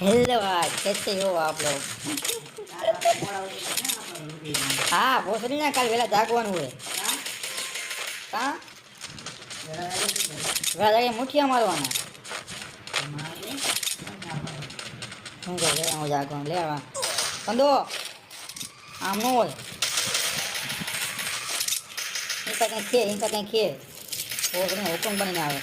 Hello કેસે હો આપ લોગ હા પોસરી ના, કાલ વેલા જાગવાનું હોય. હા? વેલા જાગે મુઠિયા મારવાના. શું કહે હું જાગવાનું લે આવા કંદો, આમ ન હોય. ઇન્કા કંઈ ખે ઇન્કા કંઈ ખે ભોસડી હુકમ બનીને આવે.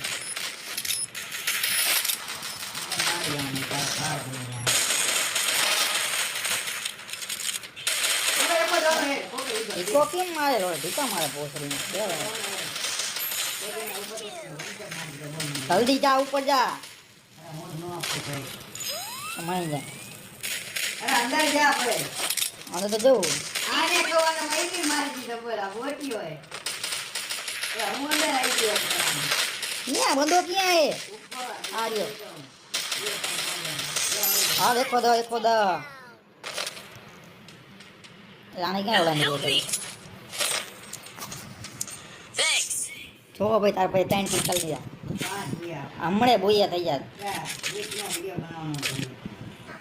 ઢીકો કેમ મારે રો ઢીકા મારે પોસડી જલ્દી જા, ઉપર જા. સમય જા. અંદર આપણે આને તો જવું. આને જોવાને અંદર ક્યાં બંધો ક્યાં હે? આ રહ્યો. હા દેખો દો દેખો દો રાણી ક્યાં ઓલા નીકળ્યો જો ભાઈ તાર ભાઈ ત્રણ ટીકલ ગયા હમણે બોયા થઈ છે.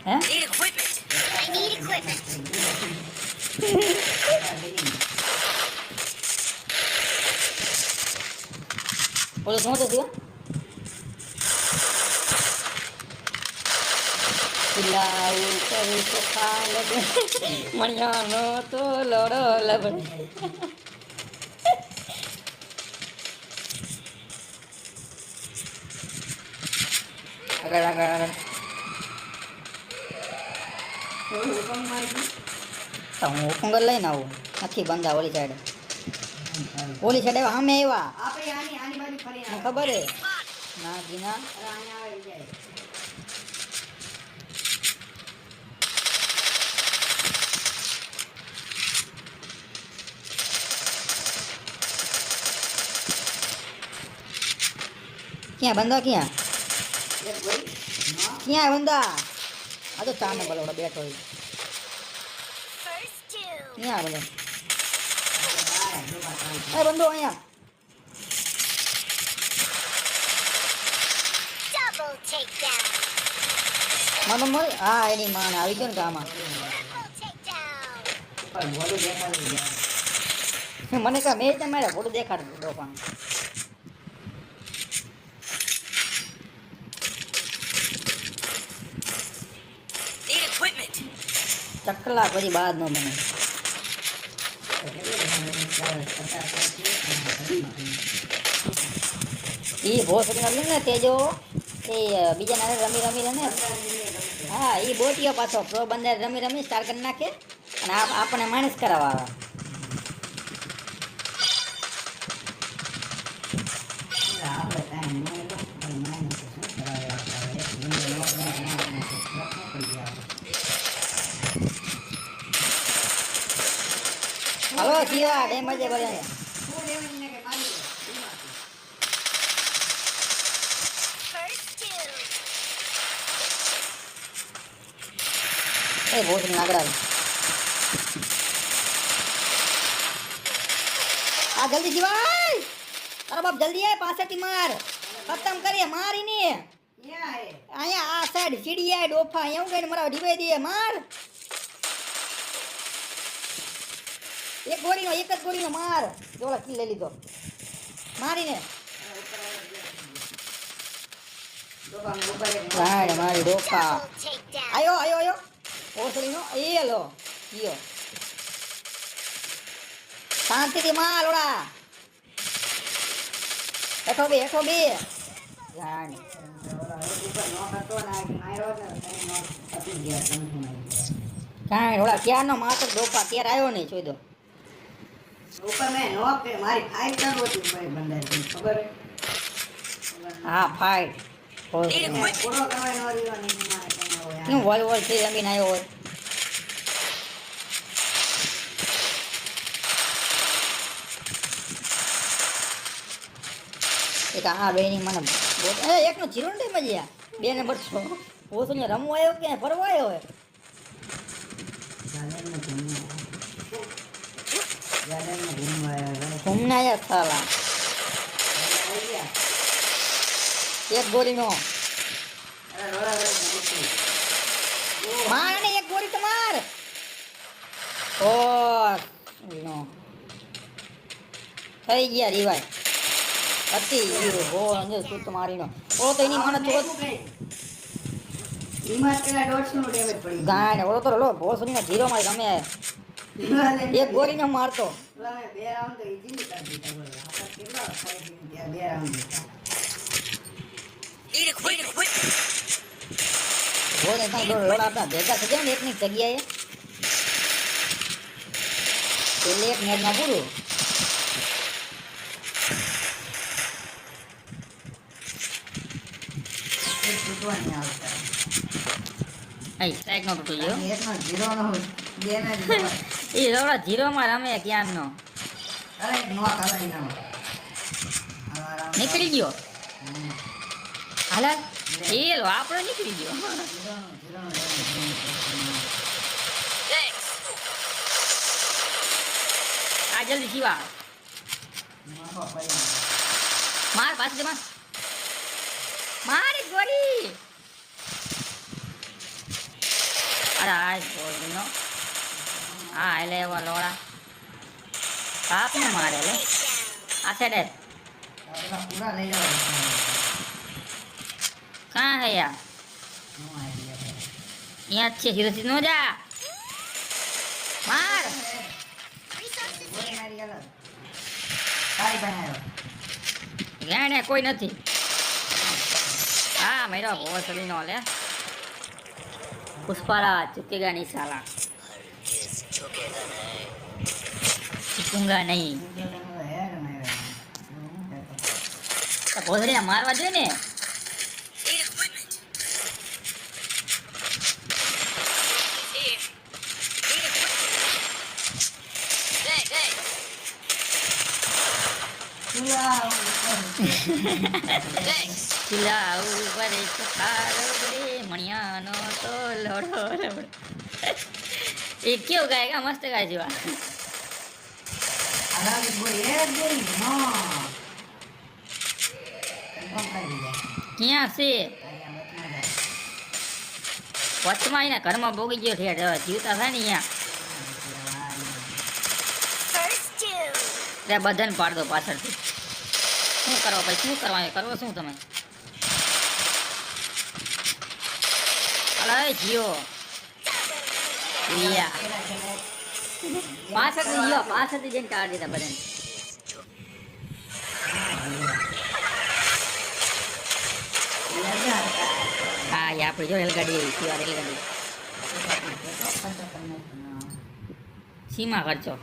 હે. બોલો શું થયું ખિલાવું કરું તો ખાલ મણિયાનો તો લડો લબડે આગળ આગળ આગળ થોડું હુકમ મારી દી. તો હું હુકુંગર લઈને આવું નથી બંધા ઓલી સાઈડે ઓલી સાઈડે સામે આવ્યા આપણે આની આની બાજુ ફરીને મને આવે. ખબર હે ના ગીના અરે અહીંયા આવી જાય ક્યાં બંધા ક્યાં? ક્યાં બંધા? આ તો ચાને બલોડો બેઠો. ક્યાં જો એ બંધો અહીંયા. મને. મળી? હા એની માને આવી ગયો ને કામાં મને કહે મેં તમારે ફોટો દેખાડ ડોફાનું ચકલા પછી બહાર ન બને. એ ભોસડી રમી ને તેજો એ બીજા નાને રમી રમી ને હા એ બોટીઓ પાછો બંદર રમી રમી સ્ટાર કરી નાખે. અને આપ- આપણને માઇનસ કરાવવા આવે. હલો જીવા ડેમેજ ભરે શું લેવું એને કે મારી દે? First two. એ ભોસડી નાગડા આ જલ્દી જીવાય અરે બાપ જલ્દી આય પાછળથી માર ખતમ કરીએ મારી ને ક્યાં હે? અહીંયા આ સાઈડ સીડી આય ડોફા અહીંયા હું કઈને મારા ડીવાઈ દે માર એક ગોળીનો, એક જ ગોળીનો માર. જોલા કિલ લઈ લીધો. મારીને. મારે મારી ડોફા આયો આયો આયો. ઓસળીનો, એ લો. ઈયો શાંતિથી માલ ઓડા હેઠો બે હેઠો બે. જાણ. જાણ ઓડા ક્યારનો માત્ર ડોફા ત્યારે આવ્યો નહીં, જોઈ દો. હે? ફાઇટ વોલ વોલથી રમીને આવ્યો હોય? એક આ બેની મને એકનો જીરો ને મજા બે ને બસો ઓછું રમવા આવ્યો કે ફરવા આવ્યો હોય એક ગોળીનો માર એક ગોળી તમાર. થઈ ગયા રીવાય. અતિ હો અંજે જીરો મારી ગમે એક ગોળીને મારતો ભેગા થઈ ને એકની જગ્યાએ એટલે એક નેટમાં પૂરું એક તૂટવાની આવતા. અહીં નો તૂટી ગયો zero નો બે ને. એ લોડા જીરોમાં રમે ક્યાંનો. નીકળી ગયો? હાલા એ લો આપણો નીકળી ગયો. આ જલ્દી જીવા. માર પાછી માર મારી ગોળી. અરે આ ગોળીનો. હા એટલે એવા લોડા બાપ ને મારે લે. આ પૂરા કાં હે યાર. અહીંયા છે સીધો ન જા. માર. એને કોઈ નથી. હા મેરો ભોસડી નો લે. પુષ્પારા ચુકેગા નહીં સાલા ચૂકુંગા નહીં ગયેલો હેડ માર્યો. હમ, તો ભોસડીને મારવા દે ને Need equipment. Here. Need નહીં. ભોસડીને મારવા જોઈએ ને. ચૂલા ઉપર મણિયાનો તો લડો લડો એ કેવું ગાય? મસ્ત ગાય જેવા આગામી ગોળી હેડ ગોળી. હા. Confirm કરી દીધા. ક્યાં છે? વચમાં એના ઘરમાં ભોગી ગયો છે જીવતા થાય ને અહીંયા. બધાને પાડ દો પાછળથી. શું કરો ભાઈ, શું કરવા કરવો શું તમે? અરે જીઓ. લિયા પાછળથી જીઓ પાછળથી જઈને ટાળ દીધા બધાને. હા એ આપણે જો રેલગાડી એવી રેલગાડી. સીમા ખર્ચો